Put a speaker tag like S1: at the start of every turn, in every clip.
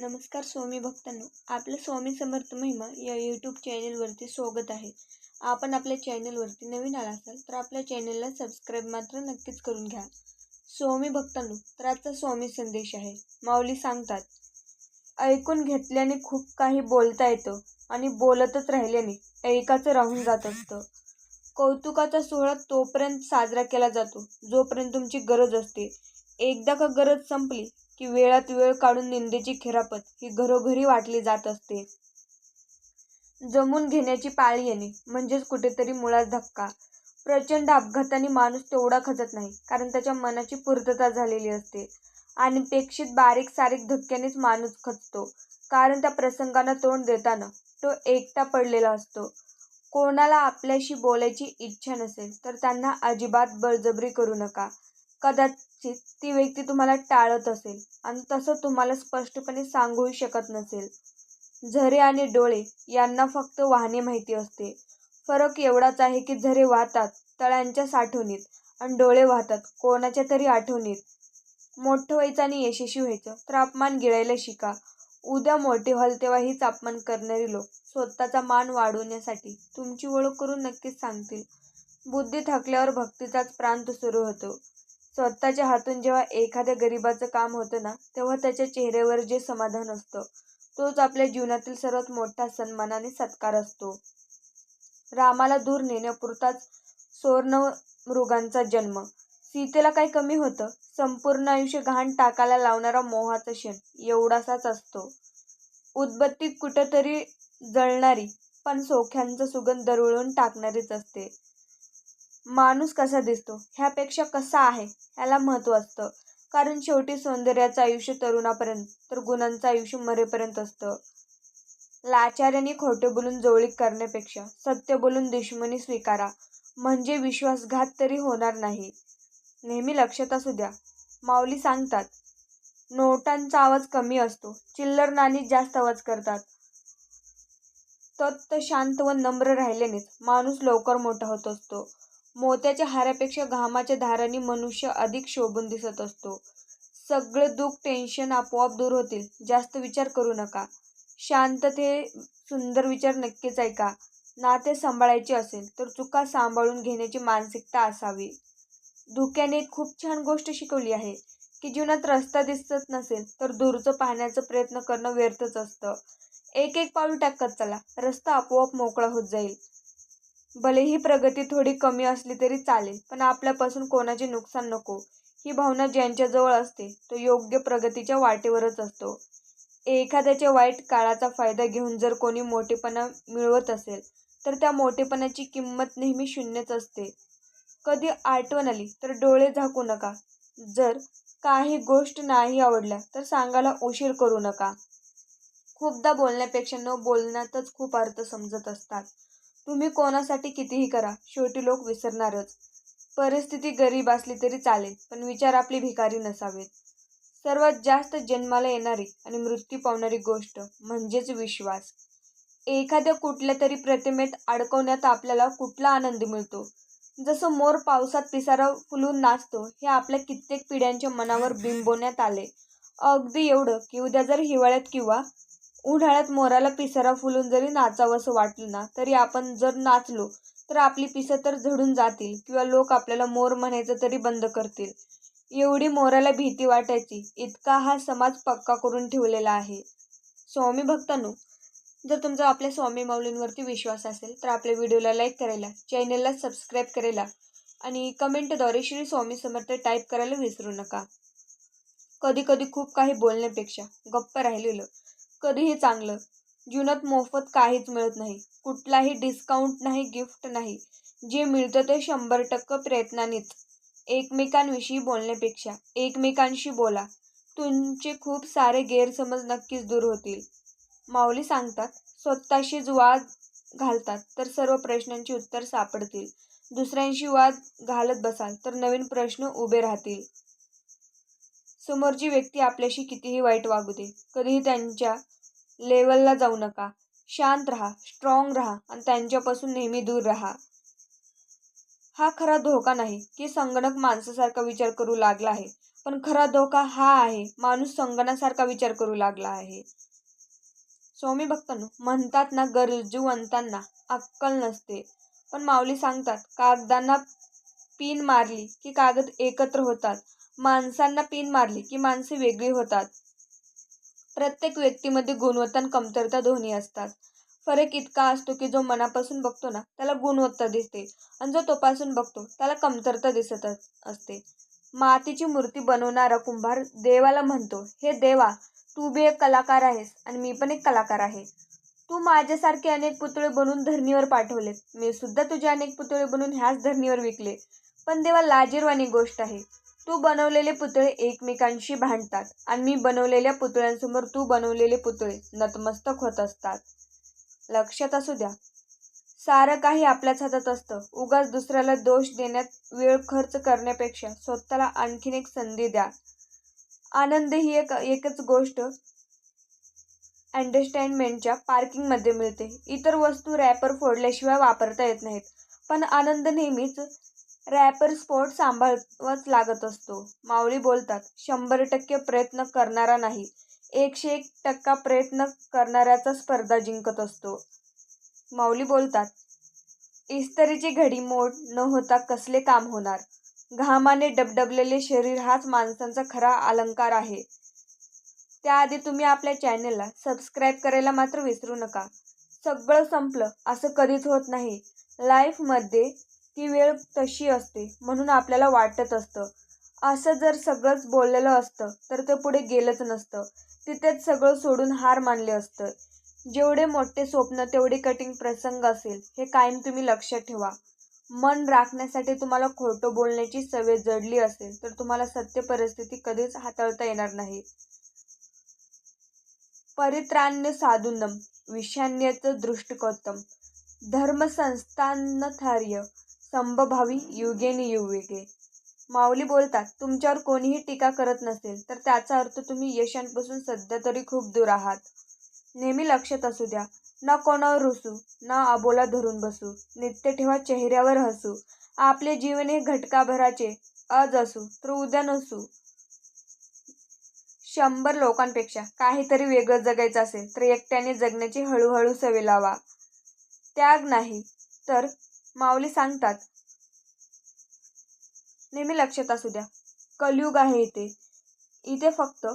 S1: नमस्कार स्वामी भक्तांनो आपलं स्वामी समर्थ महिमा या यूट्यूब चॅनलवरती स्वागत आहे. आपण आपल्या चॅनलवरती नवीन आला असाल तर आपल्या चॅनलला सबस्क्राईब मात्र नक्कीच करून घ्या. स्वामी भक्तांनो तर आजचा स्वामी संदेश आहे. माऊली सांगतात ऐकून घेतल्याने खूप काही बोलता येतं आणि बोलतच राहिल्याने ऐकाचं राहून जात असतं. कौतुकाचा सोहळा तोपर्यंत साजरा केला जातो जोपर्यंत तुमची गरज असते. एकदा का गरज संपली की वेळात वेळ काढून निंदेची खिरापत ही घरोघरी वाटली जात असते. जमून घेण्याची पाळी येणे म्हणजेच कुठेतरी मुळात धक्का. प्रचंड अपघाताने माणूस तेवढा खचत नाही कारण त्याच्या मनाची पूर्तता झालेली असते. आणि पेक्षित बारीक सारीक धक्क्यानेच माणूस खचतो कारण त्या प्रसंगांना तोंड देताना तो एकटा पडलेला असतो. कोणाला आपल्याशी बोलायची इच्छा नसेल तर त्यांना अजिबात बळजबरी करू नका. कदाचित ती व्यक्ती तुम्हाला टाळत असेल आणि तसं तुम्हाला स्पष्टपणे सांगूही शकत नसेल. झरे आणि डोळे यांना फक्त वाहने माहिती असते. फरक एवढाच आहे की झरे वाहतात तळ्यांच्या साठवणीत आणि डोळे वाहतात कोणाच्या तरी आठवणीत. मोठं व्हायचं आणि यशस्वी व्हायचं तर अपमान गिळायला शिका. उद्या मोठे व्हाल तेव्हा हीच अपमान करणारी लोक स्वतःचा मान वाढवण्यासाठी तुमची ओळख करून नक्कीच सांगतील. बुद्धी थकल्यावर भक्तीचाच प्रांत सुरू होतो. स्वतःच्या हातून जेव्हा एखाद्या गरिबाचं काम होतं ना तेव्हा त्याच्या चेहऱ्यावर जे समाधान असतं तोच आपल्या जीवनातील सर्वात मोठा सन्मान आणि सत्कार असतो. रामाला दूर नेण्यापुरताच सुवर्ण मृगांचा जन्म. सीतेला काही कमी होतं. संपूर्ण आयुष्य घाण टाकायला लावणारा मोहाचा क्षण एवढासाच असतो. उदबत्तीत कुठंतरी जळणारी पण सोख्यांचा सुगंध दरवळून टाकणारीच असते. माणूस कसा दिसतो? ह्यापेक्षा कसा आहे? ह्याला महत्त्व असतं. कारण शेवटी सौंदर्याचं आयुष्य तरुणापर्यंत तर गुणांचं आयुष्य मरेपर्यंत असतं. लाचार्याने खोटे बोलून जवळीक करण्यापेक्षा सत्य बोलून दुश्मनी स्वीकारा. म्हणजे विश्वासघात तरी होणार नाही. नेहमी लक्षात असू द्या. माऊली सांगतात नोटांचा आवाज कमी असतो. चिल्लर नाणी जास्त आवाज करतात. तत्त शांत व नम्र राहिल्यानेच माणूस लवकर मोठा होत असतो. मोत्याच्या हारापेक्षा घामाच्या धारांनी मनुष्य अधिक शोभून दिसत असतो. सगळं दुःख टेन्शन आपोआप दूर होतील. जास्त विचार करू नका. शांतते सुंदर विचार नक्कीच ऐका. नाते सांभाळायचे असेल तर चुका सांभाळून घेण्याची मानसिकता असावी. धुक्याने खूप छान गोष्ट शिकवली आहे की जीवनात रस्ता दिसत नसेल तर दूरचं पाहण्याचा प्रयत्न करणं व्यर्थच असतं. एक एक पाऊल टाकत चला. रस्ता आपोआप मोकळा होत जाईल. भले ही प्रगती थोडी कमी असली तरी चालेल पण आपल्यापासून कोणाचे नुकसान नको. ही भावना ज्यांच्याजवळ असते तो योग्य प्रगतीच्या वाटेवरच असतो. एखाद्याच्या वाईट काळाचा फायदा घेऊन जर कोणी मोठेपणा मिळवत असेल तर त्या मोठेपणाची किंमत नेहमी शून्यच असते. कधी आठवण आली तर डोळे झाकू नका. जर काही गोष्ट नाही आवडल्या तर सांगायला उशीर करू नका. खूपदा बोलण्यापेक्षा न बोलण्यातच खूप अर्थ समजत असतात. तुम्ही कोणासाठी कितीही करा शेवटी लोक विसरणारच. परिस्थिती गरीब असली तरी चालेल पण विचार आपली भिकारी नसावेत. सर्वात जास्त जन्माला येणारी आणि मृत्यू पावणारी गोष्ट म्हणजेच विश्वास. एखाद्या कुठल्या तरी प्रतिमेत अडकवण्यात आपल्याला कुठला आनंद मिळतो? जसं मोर पावसात पिसारा फुलून नाचतो हे आपल्या कित्येक पिढ्यांच्या मनावर बिंबवण्यात आले. अगदी एवढं की उद्या जर हिवाळ्यात किंवा उन्हाळ्यात मोराला पिसारा फुलून जरी नाचावंसं वाटलं ना तरी आपण जर नाचलो तर आपली पिसं तर झडून जातील किंवा लोक आपल्याला मोर म्हणायचं तरी बंद करतील. एवढी मोराला भीती वाटायची इतका हा समाज पक्का करून ठेवलेला आहे. स्वामी भक्तांनो जर तुमचा आपल्या स्वामी माऊलींवरती विश्वास असेल तर आपल्या व्हिडिओला लाईक करायला चॅनलला सबस्क्राईब करायला आणि कमेंटद्वारे श्री स्वामी समर्थ टाईप करायला विसरू नका. कधी कधी खूप काही बोलण्यापेक्षा गप्प राहिलेलं कधीही चांगलं. जीवनात मोफत काहीच मिळत नाही. कुठलाही डिस्काउंट नाही गिफ्ट नाही. जे मिळतं ते शंभर टक्के प्रयत्नानेच. एकमेकांविषयी बोलण्यापेक्षा एकमेकांशी बोला. तुमचे खूप सारे गैरसमज नक्कीच दूर होतील. माऊली सांगतात स्वतःशीच वाद घालतात तर सर्व प्रश्नांची उत्तर सापडतील. दुसऱ्यांशी वाद घालत बसाल तर नवीन प्रश्न उभे राहतील. समोरची व्यक्ती आपल्याशी कितीही वाईट वागू दे कधीही त्यांच्या लेवलला जाऊ नका. शांत राहा स्ट्रॉंग राहा आणि त्यांच्यापासून नेहमी दूर राहा. हा खरा धोका नाही की संगणक माणसासारखा विचार करू लागला आहे पण खरा धोका हा आहे माणूस संगणासारखा विचार करू लागला आहे. स्वामी भक्तांनो म्हणतात ना गरजूवंतांना अक्कल नसते. पण माऊली सांगतात कागदांना पिन मारली की कागद एकत्र होतात. माणसांना पिन मारली की माणसे वेगळी होतात. प्रत्येक व्यक्तीमध्ये गुणवत्ता आणि कमतरता दोन्ही असतात. फरक इतका असतो की जो मनापासून बघतो ना त्याला गुणवत्ता दिसते आणि जो तोपासून बघतो त्याला कमतरता दिसत असते. मातीची मूर्ती बनवणारा कुंभार देवाला म्हणतो हे देवा तू बी एक कलाकार आहेस आणि मी पण एक कलाकार आहे. तू माझ्यासारखे अनेक पुतळे बनवून धरणीवर पाठवलेत. मी सुद्धा तुझे अनेक पुतळे बनवून ह्याच धरणीवर विकले. पण देवा लाजीरवाणी गोष्ट आहे. तू बनवलेले पुतळे एकमेकांशी भांडतात आणि मी बनवलेल्या पुतळ्यांसमोर तू बनवलेले पुतळे नतमस्तक होत असतात. लक्षात असू द्या. सारं काही आपल्याच हातात असतं. उगाच दुसऱ्याला दोष देण्यात वेळ खर्च करण्यापेक्षा स्वतःला आणखीन एक संधी द्या. आनंद ही एक एकच गोष्ट अंडरस्टँडमेंटच्या पार्किंगमध्ये मिळते. इतर वस्तू रॅपर फोडल्याशिवाय वापरता येत नाहीत. पण आनंद नेहमीच रॅपर स्पोर्ट सांभाळवाच लागत असतो. माऊली बोलतात शंभर टक्के प्रयत्न करणारा नाही. एकशे एक टक्का प्रयत्न करणाऱ्याचा स्पर्धा जिंकत असतो. माऊली बोलतात इस्तरीची घडी मोड न होता कसले काम होणार? घामाने डबडबलेले शरीर हाच माणसांचा खरा अलंकार आहे. त्याआधी तुम्ही आपल्या चॅनलला सबस्क्राईब करायला मात्र विसरू नका. सगळं संपलं असं कधीच होत नाही. लाईफमध्ये ती वेळ तशी असते म्हणून आपल्याला वाटत असतं. असं जर सगळंच बोललेलं असतं तर ते पुढे गेलंच नसतं. तिथेच सगळं सोडून हार मानले असतं. जेवढे मोठे स्वप्न तेवढे कठीण प्रसंग असेल हे कायम तुम्ही लक्षात ठेवा. मन राखण्यासाठी तुम्हाला खोटं बोलण्याची सवय जडली असेल तर तुम्हाला सत्य परिस्थिती कधीच हाताळता येणार नाही. परित्राण्य साधूनम विषान्यचं दृष्टिकोत्तम. धर्मसंस्थानथार्य संभभावी युगेनी युवेगे माऊली बोलतात तुमच्यावर कोणीही टीका करत नसेल तर त्याचा अर्थ तुम्ही यशांपासून सध्या तरी खूप दूर आहात. नेहमी लक्षात असू द्या ना कोणावर रुसू ना अबोला धरून बसू नित्य ठेवा चेहऱ्यावर हसू. आपले जीवन हे घटकाभराचे आज असू तर उद्या नसू. शंभर लोकांपेक्षा काहीतरी वेगळं जगायचं असेल तर एकट्याने जगण्याची हळूहळू सवय लावा. त्याग नाही तर माऊली सांगतात. नेहमी लक्षात असू द्या. कलयुग आहे इथे. इथे फक्त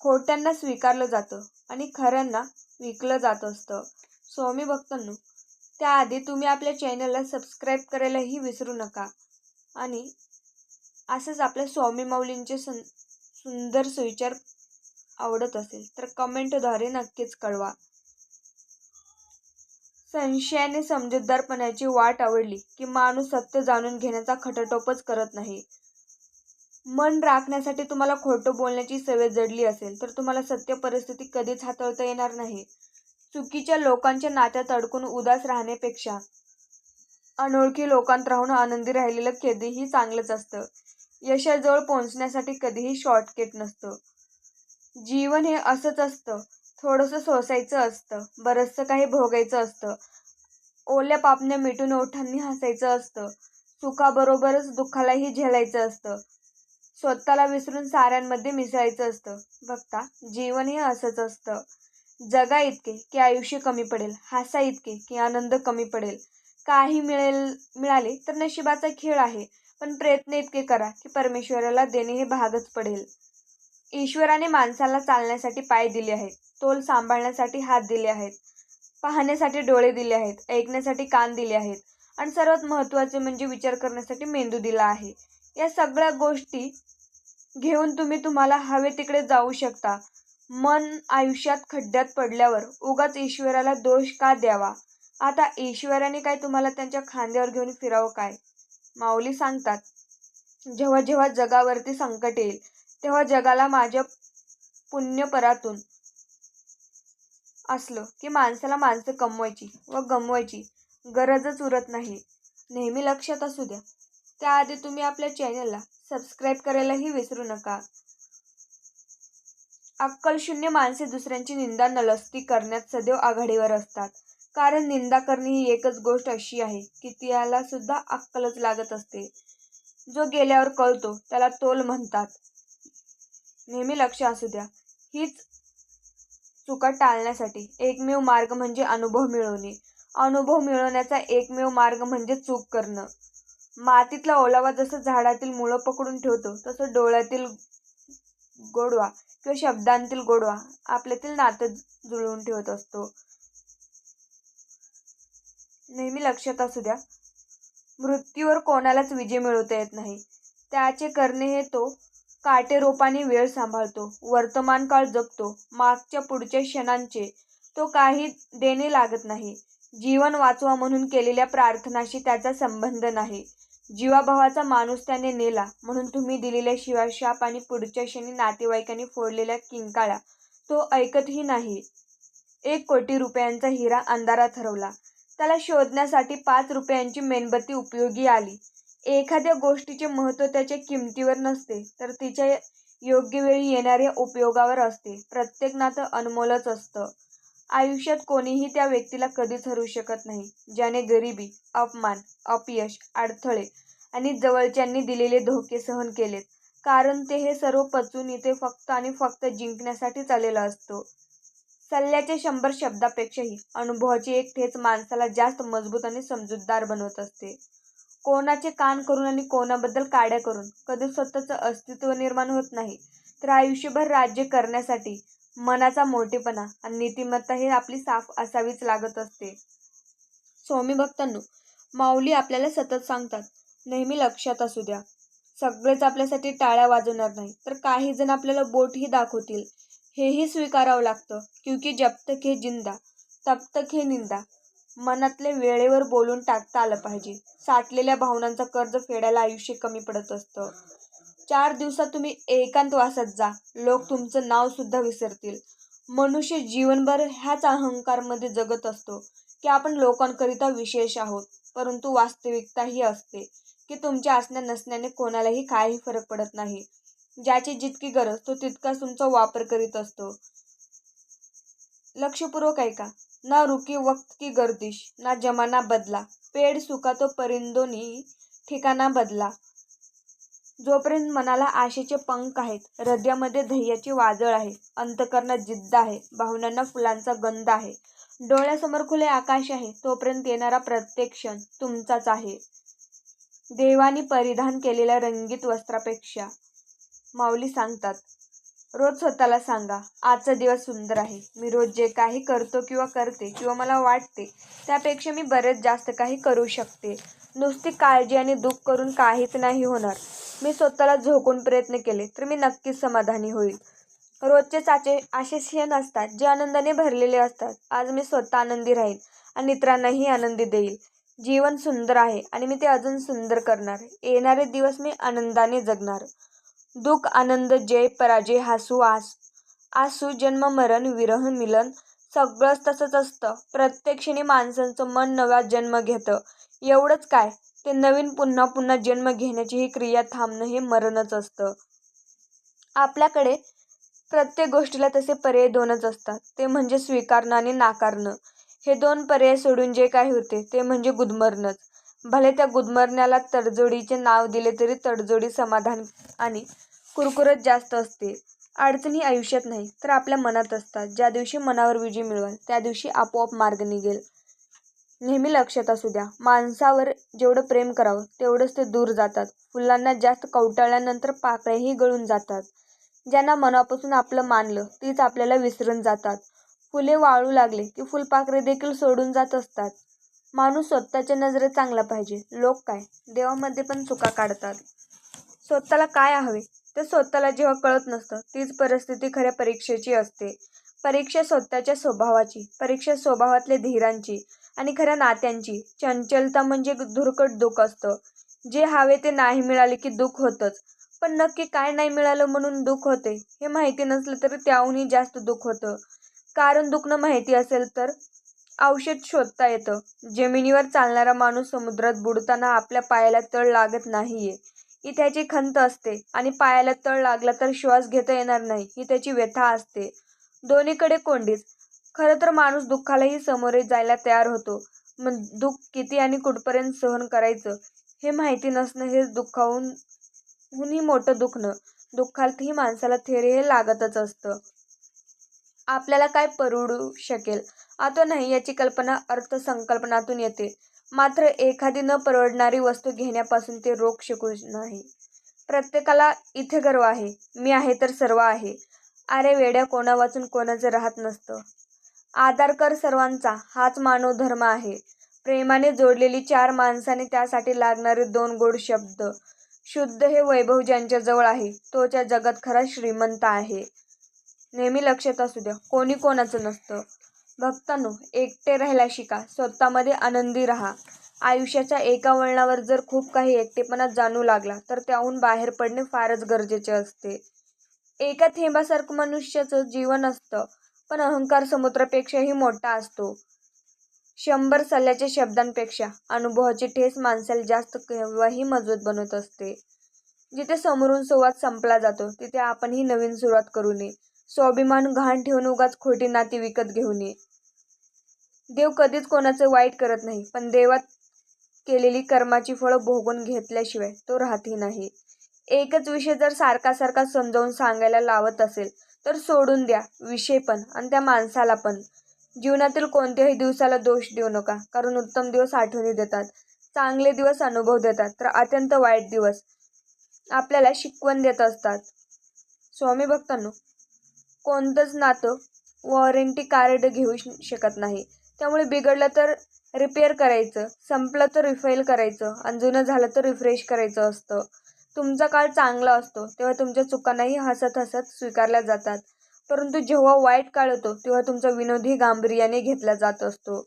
S1: खोट्यांना स्वीकारलं जातं आणि खऱ्यांना विकलं जात असतं. स्वामी भक्तांनो त्याआधी तुम्ही आपल्या चॅनलला सबस्क्राईब करायलाही विसरू नका. आणि असंच आपल्या स्वामी माऊलींचे सं सुंदर सुविचार आवडत असेल तर कमेंटद्वारे नक्कीच कळवा. संशयाने समजूतदारपणाची वाट आवडली की माणूस सत्य जाणून घेण्याचा खटटोपच करत नाही. मन राखण्यासाठी तुम्हाला खोटं बोलण्याची सवय जडली असेल तर तुम्हाला सत्य परिस्थिती कधीच हाताळता येणार नाही. चुकीच्या लोकांच्या नात्यात अडकून उदास राहण्यापेक्षा अनोळखी लोकांत राहून आनंदी राहिलेलं कधीही चांगलंच असतं. यशाजवळ पोहोचण्यासाठी कधीही शॉर्टकट नसतं. जीवन हे असंच असतं. थोडंसं सोसायचं असतं. बरंचसं काही भोगायचं असतं. ओल्या पापण्या मिटून ओठांनी हसायचं असतं. सुखाबरोबरच दुःखालाही झेलायचं असतं. स्वतःला विसरून साऱ्यांमध्ये मिसळायचं असतं. बघता जीवन हे असंच असतं. जगा इतके की आयुष्य कमी पडेल. हसा इतके की आनंद कमी पडेल. काही मिळेल मिळाले तर नशिबाचा खेळ आहे. पण प्रयत्न इतके करा की परमेश्वराला देणे हे भागच पडेल. ईश्वराने माणसाला चालण्यासाठी पाय दिले आहेत. तोल सांभाळण्यासाठी हात दिले आहेत. पाहण्यासाठी डोळे दिले आहेत. ऐकण्यासाठी कान दिले आहेत. आणि सर्वात महत्त्वाचे म्हणजे विचार करण्यासाठी मेंदू दिला आहे. या सगळ्या गोष्टी घेऊन तुम्ही तुम्हाला हवे तिकडे जाऊ शकता. मन आयुष्यात खड्ड्यात पडल्यावर उगाच ईश्वराला दोष का द्यावा? आता ईश्वराने काय तुम्हाला त्यांच्या खांद्यावर घेऊन फिरावं काय? माऊली सांगतात जेव्हा जेव्हा जगावरती संकट येईल तेव्हा जगाला माझ्या पुण्यपरातून असलं की माणसाला माणसं कमवायची व गमवायची गरजच उरत नाही. नेहमी लक्षात असू द्या. त्याआधी तुम्ही आपल्या चॅनलला सबस्क्राईब करायलाही विसरू नका. अक्कलशून्य माणसे दुसऱ्यांची निंदा नलस्ती करण्यात सदैव आघाडीवर असतात. कारण निंदा करणे ही एकच गोष्ट अशी आहे की त्याला सुद्धा अक्कलच लागत असते. जो गेल्यावर कळतो त्याला तोल म्हणतात. नेहमी लक्ष असू द्या. हीच चुका टाळण्यासाठी एकमेव मार्ग म्हणजे अनुभव मिळवणे. अनुभव मिळवण्याचा एकमेव मार्ग म्हणजे चूक करणं. मातीतला ओलावा जसं झाडातील मुळं पकडून ठेवतो तसं डोळ्यातील गोडवा किंवा शब्दांतील गोडवा आपल्यातील नातं जुळवून ठेवत असतो. नेहमी लक्षात असू द्या मृत्यूवर कोणालाच विजय मिळवता येत नाही. त्याचे करणे हे तो काटेरोपाने वेळ सांभाळतो. वर्तमान काळ जगतो. मागच्या पुढच्या क्षणांचे तो काही देणे लागत नाही. जीवन वाचवा म्हणून केलेल्या प्रार्थनाशी त्याचा संबंध नाही. जीवाभावाचा माणूस त्याने नेला म्हणून तुम्ही दिलेल्या शिवाय शाप आणि पुढच्या क्षणी नातेवाईकांनी फोडलेल्या किंकाळा तो ऐकतही नाही. एक कोटी रुपयांचा हिरा अंधारात हरवला. त्याला शोधण्यासाठी पाच रुपयांची मेणबत्ती उपयोगी आली. एखाद्या गोष्टीचे महत्त्व त्याच्या किमतीवर नसते तर तिच्या योग्य वेळी येणाऱ्या उपयोगावर असते. प्रत्येक नातं अनमोलच असतं. आयुष्यात कोणीही त्या व्यक्तीला कधीच हरू शकत नाही ज्याने गरिबी अपमान अपयश अडथळे आणि जवळच्यांनी दिलेले धोके सहन केलेत. कारण ते हे सर्व पचून इथे फक्त आणि फक्त जिंकण्यासाठीच चाललेला असतो. सल्ल्याच्या शंभर शब्दापेक्षाही अनुभवाची एक ठेच माणसाला जास्त मजबूत आणि समजूतदार बनवत असते. कोणाचे कान करून आणि कोणाबद्दल काड्या करून. कधी स्वतःचं अस्तित्व निर्माण होत नाही तर आयुष्यभर राज्य करण्यासाठी मनाचा मोठेपणा आणि नीतिमत्ता हे आपली साफ असावीच लागत असते. स्वामी भक्तांनो माऊली आपल्याला सतत सांगतात नेहमी लक्षात असू द्या सगळेच आपल्यासाठी टाळ्या वाजवणार नाही तर काही जण आपल्याला बोटही दाखवतील. हेही स्वीकारावं लागतं क्योंकि जब तक हे जिंदा तब तक हे निंदा. मनातले वेळेवर बोलून टाकता आलं पाहिजे. साठलेल्या भावनांचा कर्ज फेडायला आयुष्य कमी पडत असतं. चार दिवसात तुम्ही एकांतवासात जा. लोक तुमचं नाव सुद्धा विसरतील. मनुष्य जीवनभर ह्याच अहंकारमध्ये जगत असतो की आपण लोकांकरिता विशेष आहोत परंतु वास्तविकता ही असते की तुमच्या असण्या नसण्याने कोणालाही काही फरक पडत नाही. ज्याची जितकी गरज तो तितकाच तुमचा वापर करीत असतो. लक्षपूर्वक ऐका. ना रुकी वक्त की गर्दिश ना जमाना बदला. पेड सुका तो परिंदोनी ठिकाणा बदला. जोपर्यंत मनाला आशेचे पंख आहेत हृदयामध्ये धैर्याची वादळ आहे अंतकरणात जिद्द आहे भावनांना फुलांचा गंध आहे. डोळ्यासमोर खुले आकाश आहे तोपर्यंत येणारा प्रत्येक क्षण तुमचाच आहे. देवानी परिधान केलेल्या रंगीत वस्त्रापेक्षा माऊली सांगतात रोज स्वतःला सांगा आजचा दिवस सुंदर आहे. मी रोज जे काही करतो किंवा करते किंवा मला वाटते त्यापेक्षा मी बरेच जास्त काही करू शकते. नुसती काळजी आणि दुःख करून काहीच नाही होणार. मी स्वतःला झोकून प्रयत्न केले तर मी नक्कीच समाधानी होईल. रोजचे चाचे असे क्षण असतात जे आनंदाने भरलेले असतात. आज मी स्वतः आनंदी राहीन आणि इतरांनाही आनंदी देईल. जीवन सुंदर आहे आणि मी ते अजून सुंदर करणार. येणारे दिवस मी आनंदाने जगणार. दुःख आनंद जय पराजय हासू आस. आसू जन्म मरण विरह मिलन सगळंच तसंच असतं. प्रत्येक क्षणी माणसांचं मन नवा जन्म घेतं. एवढंच काय? ते नवीन पुन्हा पुन्हा जन्म घेण्याची ही क्रिया थांबणं हे मरणच असतं. आपल्याकडे प्रत्येक गोष्टीला तसे पर्याय दोनच असतात. ते म्हणजे स्वीकारणं आणि नाकारणं. हे दोन पर्याय सोडून जे काही होते ते म्हणजे गुदमरणंच. भले त्या गुदमरण्याला तडजोडीचे नाव दिले तरी तडजोडी समाधान आणि कुरकुरत जास्त असते. अडचणी आयुष्यात नाही तर आपल्या मनात असतात. ज्या दिवशी मनावर विजय मिळवाल त्या दिवशी आपोआप मार्ग निघेल. नेहमी लक्षात असू द्या माणसावर जेवढं प्रेम करावं तेवढंच ते दूर जातात. फुलांना जास्त कवटाळल्यानंतर पाकळ्याही गळून जातात. ज्यांना मनापासून आपलं मानलं तीच आपल्याला विसरून जातात. फुले वाळू लागले की फुलपाखरे देखील सोडून जात असतात. माणूस स्वतःच्या नजरेत चांगला पाहिजे. लोक काय? देवामध्ये पण चुका काढतात. स्वतःला काय हवे? ते स्वतःला जेव्हा कळत नसतं तीच परिस्थिती खऱ्या परीक्षेची असते. परीक्षा स्वतःच्या स्वभावाची परीक्षा स्वभावातल्या धीरांची आणि खऱ्या नात्यांची. चंचलता म्हणजे धुरकट दुःख असतं. जे हवे ते नाही मिळाले की दुःख होतंच. पण नक्की काय नाही मिळालं म्हणून दुःख होते? हे माहिती नसलं तरी त्याहूनही जास्त दुःख होतं. कारण दुखणं माहिती असेल तर? औषध शोधता येतं. जमिनीवर चालणारा माणूस समुद्रात बुडताना आपल्या पायाला तळ लागत नाहीये. ही त्याची खंत असते आणि पायाला तळ लागला तर श्वास घेता येणार नाही ही त्याची व्यथा असते. दोन्हीकडे कोंडीच. खरं तर माणूस दुःखालाही सामोरे जायला तयार होतो. मग दुःख किती आणि कुठपर्यंत सहन करायचं? हे माहिती नसणं हेच दुःखाहून हुनही मोठं दुखणं. दुःखातही माणसाला थेरे हे लागतच असतं. आपल्याला काय परवडू शकेल? आता नाही याची कल्पना अर्थसंकल्पनातून येते. मात्र एखादी न परवडणारी वस्तू घेण्यापासून ते रोख शकू नाही. प्रत्येकाला इथे गर्व आहे. मी आहे तर सर्व आहे. अरे वेड्या कोणा वाचून कोणाचं राहत नसतं. आधार कर सर्वांचा. हाच मानव धर्म आहे. प्रेमाने जोडलेली चार माणसाने त्यासाठी लागणारे दोन गोड शब्द. शुद्ध हे वैभव ज्यांच्याजवळ आहे तो त्या जगात खरा श्रीमंत आहे. नेहमी लक्षात असू द्या कोणी कोणाचं नसतं. भक्तांनो एकटे राहायला शिका स्वतःमध्ये आनंदी राहा. आयुष्याच्या एका वळणावर जर खूप काही एकटेपणा जाणू लागला तर त्याहून बाहेर पडणे फारच गरजेचे असते. एका थेंबासारखं मनुष्याचं जीवन असतं पण अहंकार समुद्रापेक्षाही मोठा असतो. शंभर सल्ल्याच्या शब्दांपेक्षा अनुभवाची ठेस माणसाला जास्त केव्हाही मजबूत बनवत असते. जिथे समोरून संवाद संपला जातो तिथे आपणही नवीन सुरुवात करू नये. स्वाभिमान घाण ठेवून उगाच खोटी नाती विकत घेऊन ये. देव कधीच कोणाचं वाईट करत नाही पण देवात केलेली कर्माची फळं भोगून घेतल्याशिवाय तो राहतही नाही. एकच विषय जर सारखा सारखा समजावून सांगायला लावत असेल तर सोडून द्या विषय पण आणि त्या माणसाला पण. जीवनातील कोणत्याही दिवसाला दोष देऊ नका कारण उत्तम दिवस आठवणी देतात चांगले दिवस अनुभव देतात तर अत्यंत वाईट दिवस आपल्याला शिकवण देत असतात. स्वामी भक्तांनो कोणतंच नातं वॉरंटी कार्ड घेऊ शकत नाही. त्यामुळे बिघडलं तर रिपेअर करायचं संपलं तर रिफाईल करायचं आणि जुनं झालं तर रिफ्रेश करायचं असतं. तुमचा काळ चांगला असतो तेव्हा तुमच्या चुकांनाही हसत हसत स्वीकारल्या जातात. परंतु जेव्हा वाईट काळ येतो तेव्हा तुमचा विनोदही गांभीर्याने घेतला जात असतो.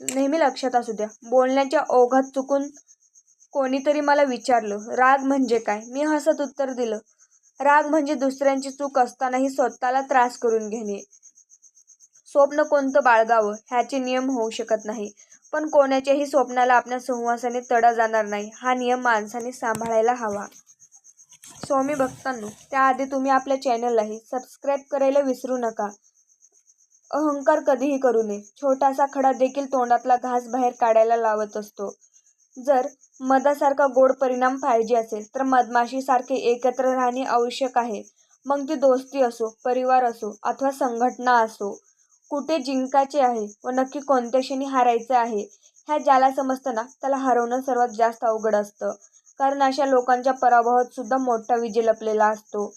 S1: नेहमी लक्षात असू द्या बोलण्याच्या ओघात चुकून कोणीतरी मला विचारलं राग म्हणजे काय? मी हसत उत्तर दिलं राग म्हणजे दुसऱ्यांची चूक असतानाही स्वतःला त्रास करून घेणे. स्वप्न कोणतं बाळगावं ह्याचे नियम होऊ शकत नाही. पण कोणाच्याही स्वप्नाला आपल्या सहवासाने तडा जाणार नाही. हा नियम माणसाने सांभाळायला हवा. स्वामी भक्तांनो त्याआधी तुम्ही आपल्या चॅनललाही सबस्क्राईब करायला विसरू नका. अहंकार कधीही करू नये. छोटासा खडा देखील तोंडातला घास बाहेर काढायला लावत असतो. जर मधासारखा गोड परिणाम पाहिजे असेल तर मधमाशीसारखे एकत्र राहणे आवश्यक आहे. मग ती दोस्ती असो परिवार असो अथवा संघटना असो कुठे जिंकायचे आहे व नक्की कोणत्या क्षणी हारायचे आहे ह्या ज्याला समजतं ना त्याला हरवणं सर्वात जास्त अवघड असतं. कारण अशा लोकांच्या पराभवात सुद्धा मोठा विजय लपलेला असतो.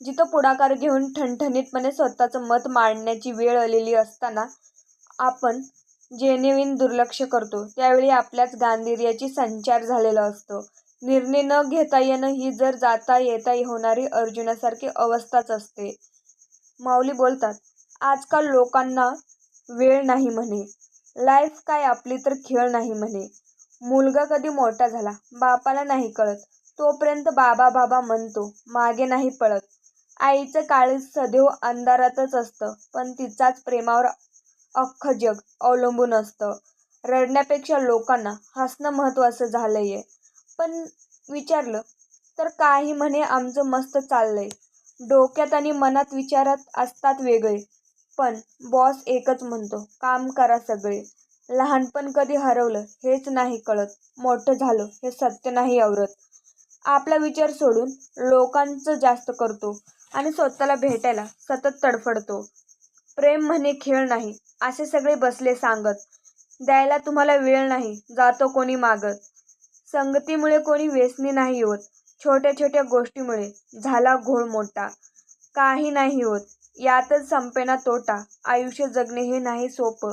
S1: जिथं पुढाकार घेऊन ठणठणीतपणे स्वतःचं मत मांडण्याची वेळ आलेली असताना आपण जेणेविन दुर्लक्ष करतो त्यावेळी आपल्याच गांधीर्याची संचार झालेला असतो. निर्णय न घेता येणं ही जर जाता येता होणारी अर्जुनासारखी अवस्थाच असते. माऊली बोलतात आजकाल लोकांना वेळ नाही म्हणे. लाईफ काय आपली तर खेळ नाही म्हणे. मुलगा कधी मोठा झाला बापाला नाही कळत. तोपर्यंत बाबा बाबा म्हणतो मागे नाही पळत. आईचं काळी सदैव अंधारातच असतं पण तिचाच प्रेमावर अख्खं जग अवलंबून असतं. रडण्यापेक्षा लोकांना हसणं महत्त्वाचं झालं आहे पण विचारलं तर काही म्हणे आमचं मस्त चाललंय. डोक्यात आणि मनात विचारात असतात वेगळे. पण बॉस एकच म्हणतो काम करा सगळे. लहानपण कधी हरवलं हेच नाही कळत. मोठं झालं हे सत्य नाही आवरत. आपला विचार सोडून लोकांचं जास्त करतो आणि स्वतःला भेटायला सतत तडफडतो. प्रेम म्हणे खेळ नाही असे सगळे बसले सांगत. द्यायला तुम्हाला वेळ नाही जातो कोणी मागत संगतीमुळे कोणी व्यसनी नाही होत छोट्या छोट्या गोष्टीमुळे. झाला घोळ मोठा. काही नाही होत यातच संपेना तोटा. आयुष्य जगणे हे नाही सोपं.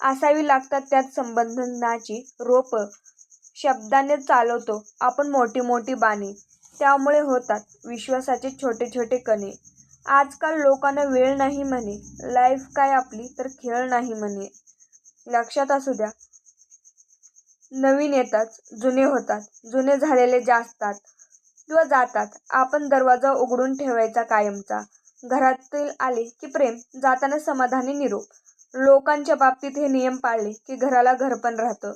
S1: असावी लागतात त्यात संबंधनाची रोप. शब्दाने चालवतो आपण मोठी मोठी बाणी. त्यामुळे होतात विश्वासाचे छोटे छोटे कणे. आजकाल लोकांना वेळ नाही म्हणे. लाईफ काय आपली? तर खेळ नाही म्हणे. लक्षात असू द्या. नवीन येतात जुने होतात. जुने झालेले जास्तात किंवा जातात. आपण दरवाजा उघडून ठेवायचा कायमचा. घरातील आले की प्रेम जाताना समाधानी निरोप. लोकांच्या बाबतीत हे नियम पाळले की घराला घरपण राहतं.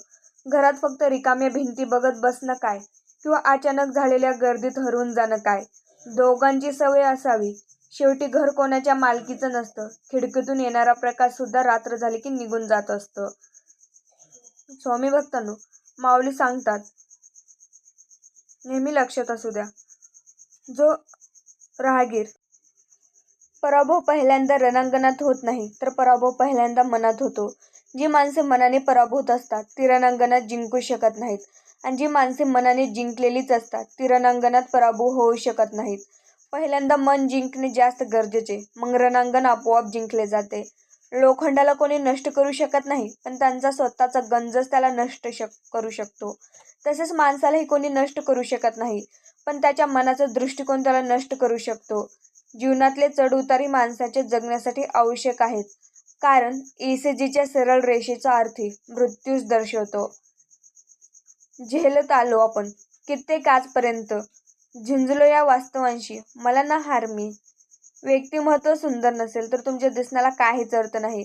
S1: घरात फक्त रिकाम्या भिंती बघत बसणं काय? किंवा अचानक झालेल्या गर्दीत हरवून जाणं काय? दोघांची सवय असावी. शेवटी घर कोणाच्या मालकीचं नसतं. खिडकीतून येणारा प्रकाश सुद्धा रात्र झाली की निघून जात असतं. स्वामी भक्तांनो माऊली सांगतात नेहमी लक्षात असू द्या जो राहगीर पराभव पहिल्यांदा रणांगणात होत नाही तर पराभव पहिल्यांदा मनात होतो. जी माणसे मनाने पराभूत असतात ती रणांगणात जिंकू शकत नाहीत. आणि जी माणसे मनाने जिंकलेलीच असतात ती रणांगणात पराभव होऊ शकत नाहीत. पहिल्यांदा मन जिंकणे जास्त गरजेचे. मग रणांगण आपोआप जिंकले जाते. लोखंडाला कोणी नष्ट करू शकत नाही पण त्यांचा स्वतःचा गंजच त्याला नष्ट शक करू शकतो. तसेच माणसालाही कोणी नष्ट करू शकत नाही पण त्याच्या मनाचा दृष्टिकोन त्याला नष्ट करू शकतो. जीवनातले चढउतारी माणसाचे जगण्यासाठी आवश्यक आहेत. कारण ई सी जीच्या सरळ रेषेचा अर्थी मृत्यूच दर्शवतो. झेलत आलो आपण. कित्येक आजपर्यंत झिंजलो या वास्तवांशी. मला ना हार मी. व्यक्तिमत्व सुंदर नसेल तर तुमच्या दिसण्याला काहीच अर्थ नाही.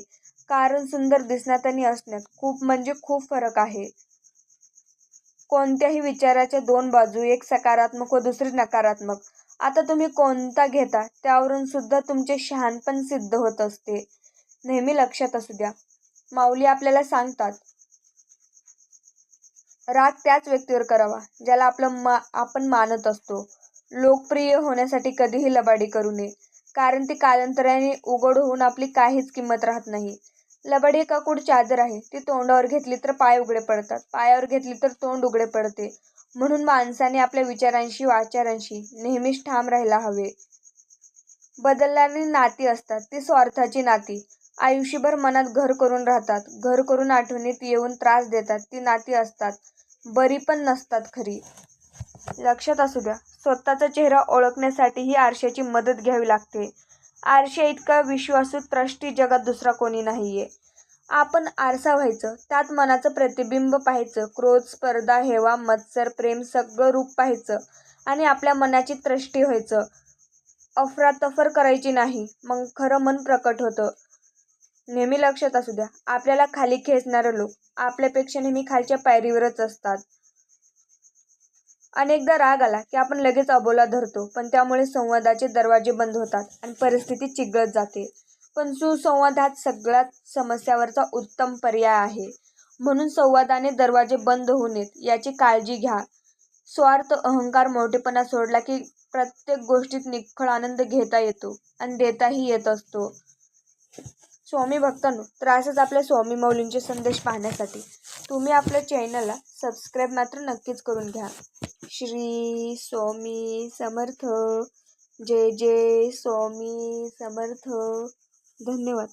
S1: कारण सुंदर दिसण्यात आणि असण्यात खूप म्हणजे खूप फरक आहे. कोणत्याही विचाराच्या दोन बाजू एक सकारात्मक व दुसरी नकारात्मक. आता तुम्ही कोणता घेता त्यावरून सुद्धा तुमचे शहाणपण सिद्ध होत असते. नेहमी लक्षात असू द्या. माऊली आपल्याला सांगतात राग त्याच व्यक्तीवर करावा ज्याला आपलं मा आपण मानत असतो. लोकप्रिय होण्यासाठी कधीही लबाडी करू नये कारण ती कालांतराने उघड होऊन आपली काहीच किंमत राहत नाही. लबाडी एका अकूड चादर आहे? ती तोंडावर घेतली तर पाय उघडे पडतात. पायावर घेतली तर तोंड उघडे पडते. म्हणून माणसाने आपल्या विचारांशी वाचारांशी नेहमीच ठाम राहायला हवे. बदलणारी नाती असतात. ती स्वार्थाची नाती. आयुष्यभर मनात घर करून राहतात. घर करून आठवणीत येऊन त्रास देतात. ती नाती असतात. बरी पण नसतात खरी. लक्षात असू द्या स्वतःचा चेहरा ओळखण्यासाठीही आरशाची मदत घ्यावी लागते. आरशा इतका विश्वासू त्रष्टी जगात दुसरा कोणी नाहीये. आपण आरसा व्हायचं त्यात मनाचं प्रतिबिंब पाहायचं क्रोध स्पर्धा हेवा मत्सर प्रेम सगळं रूप पाहायचं आणि आपल्या मनाची त्रष्टी व्हायचं. अफरातफर करायची नाही मग खरं मन प्रकट होतं. नेहमी लक्षात असू द्या आपल्याला खाली खेचणारे लोक आपल्यापेक्षा नेहमी खालच्या पायरीवरच असतात. अनेकदा राग आला की आपण लगेच अबोला धरतो पण त्यामुळे संवादाचे दरवाजे बंद होतात आणि परिस्थिती चिघळत जाते. पण सुसंवाद हा सगळ्यात समस्यावरचा उत्तम पर्याय आहे. म्हणून संवादाने दरवाजे बंद होऊ नयेत याची काळजी घ्या. स्वार्थ अहंकार मोठेपणा सोडला की प्रत्येक गोष्टीत निखळ आनंद घेता येतो आणि देताही येत असतो. स्वामी भक्तांनो तर असंच आपल्या स्वामी माऊलींचे संदेश पाहण्यासाठी. तुम्ही आपल्या चॅनलला सबस्क्राईब मात्र नक्कीच करून घ्या. श्री स्वामी समर्थ. जय जय स्वामी समर्थ. धन्यवाद.